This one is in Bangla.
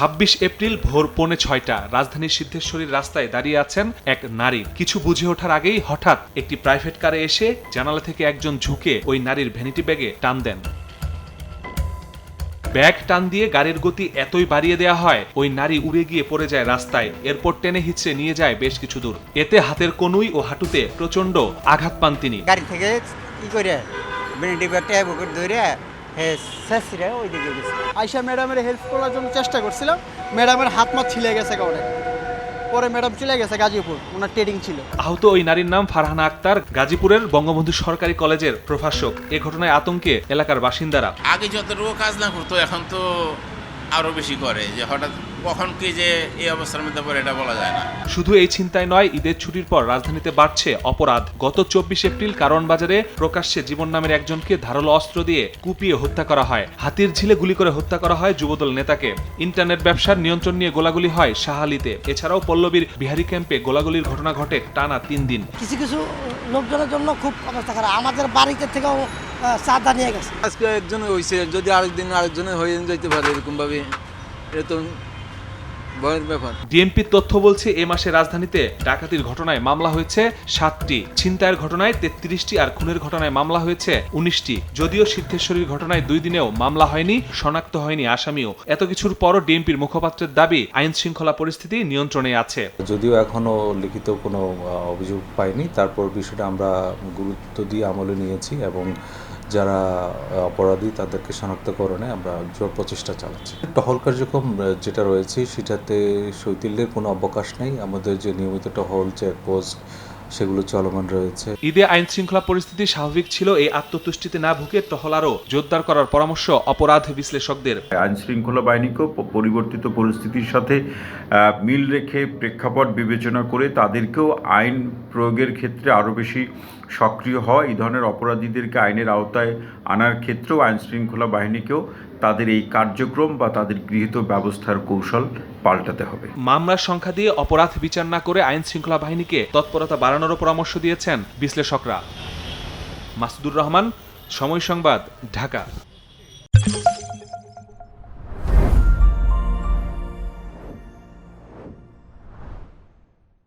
ছাব্বিশ এপ্রিল ভোর পৌনে ছয়টা রাজধানীর সিদ্ধেশ্বরীর রাস্তায় দাঁড়িয়ে আছেন এক নারী। কিছু বুঝে ওঠার আগেই হঠাৎ একটি প্রাইভেট কারে এসে জানালা থেকে একজন ঝুঁকে ওই নারীর ভ্যানিটি ব্যাগে টান দেন। ব্যাগ টান দিয়ে গাড়ির গতি এতই বাড়িয়ে দেওয়া হয়, ওই নারী উড়ে গিয়ে পড়ে যায় রাস্তায়, এরপর টেনে হিচড়ে নিয়ে যায় বেশ কিছু দূর। এতে হাতের কনুই ও হাঁটুতে প্রচণ্ড আঘাত পান তিনি। গাড়ি থেকে ই করে? ধরে হে শেষরে ওই দিকে গেছে। আয়সা ম্যাডামের হেল্প করার জন্য চেষ্টা করছিলাম। ম্যাডামের হাত মাত ছিলে গেছে কারণে। পরে ম্যাডাম চলে গেছে গাজীপুর ওনার ট্রেডিং ছিল। আহত ওই নারীর নাম ফারহানা আক্তার গাজীপুরের বঙ্গবন্ধু সরকারি কলেজের প্রভাষক। এ ঘটনায় আতঙ্কে এলাকার বাসিন্দারা। আগে যত রোগ কাজ না করতো এখন তো আরও বেশি করে। যে হঠাৎ কখন কি যে এই অবস্থার মধ্যে পড়ে এটা বলা যায় না। শুধু এই চিন্তায় নয় ঈদের ছুটির পর রাজধানীতে বাড়ছে অপরাধ। গত চব্বিশ এপ্রিল কারণ বাজারে প্রকাশ্যে জীবন নামের একজনকে ধারালো অস্ত্র দিয়ে কুপিয়ে হত্যা করা হয়। হাতির ঝিলে গুলি করে হত্যা করা হয় যুবদল নেতাকে। ইন্টারনেট ব্যবসার নিয়ন্ত্রণ নিয়ে গোলাগুলি হয় শাহালিতে। এছাড়াও পল্লবীর বিহারি ক্যাম্পে গোলাগুলির ঘটনা ঘটে টানা তিন দিন। কিছু কিছু লোকজনের জন্য খুব অবস্থা খারাপ। আমাদের বাড়িতে থেকেও চাঁদা নিয়ে গেছে। আজকে একজন হয়েছে যদি আরেকদিন আরেকজনের হয়ে যেতে পারে এরকম ভাবে এটা তো ভয়ের ব্যাপার। ডিএমপির তথ্য বলছে এ মাসে রাজধানীতে ডাকাতির ঘটনায় মামলা হয়েছে সাতটি ছিনতাইয়ের ঘটনায় তেত্রিশটি আর খুনের ঘটনায় মামলা হয়েছে উনিশটি। যদিও সিদ্ধেশ্বরীর ঘটনায় দুই দিনেও মামলা হয়নি শনাক্ত হয়নি আসামিও। এত কিছুর পরও ডিএমপির মুখপাত্রের দাবি আইন শৃঙ্খলা পরিস্থিতি নিয়ন্ত্রণে আছে। যদিও এখনও লিখিত কোনো অভিযোগ পাইনি তারপর বিষয়টা আমরা গুরুত্ব দিয়ে আমলে নিয়েছি এবং যারা অপরাধী তাদেরকে শনাক্তকরণে আমরা জোর প্রচেষ্টা চালাচ্ছি। টহল কার্যক্রম যেটা রয়েছে, সেটাতে শৈথিল্যের কোনো অবকাশ নেই। আমাদের যে নিয়মিত টহল চেকপোস্ট সেগুলো চলমান রয়েছে। ঈদে আইন শৃঙ্খলা পরিস্থিতি স্বাভাবিক ছিল এই আত্মতুষ্টিতে না ভুগে টহল আরও জোরদার করার পরামর্শ অপরাধ বিশ্লেষকদের। আইন শৃঙ্খলা বাহিনীকেও পরিবর্তিত পরিস্থিতির সাথে মিল রেখে প্রেক্ষাপট বিবেচনা করে তাদেরকেও আইন প্রয়োগের ক্ষেত্রে আরও বেশি সক্রিয় হওয়া এই ধরনের অপরাধীদেরকে আইনের আওতায় আনার ক্ষেত্রেও আইন শৃঙ্খলা বাহিনীকেও তাদের এই কার্যক্রম বা তাদের গৃহীত ব্যবস্থার কৌশল পাল্টাতে হবে। মামলার সংখ্যা দিয়ে অপরাধ বিচার না করে আইন শৃঙ্খলা বাহিনীকে তৎপরতা বাড়ানোরও পরামর্শ দিয়েছেন বিশ্লেষকরা। মাসুদুর রহমান, সময় সংবাদ, ঢাকা।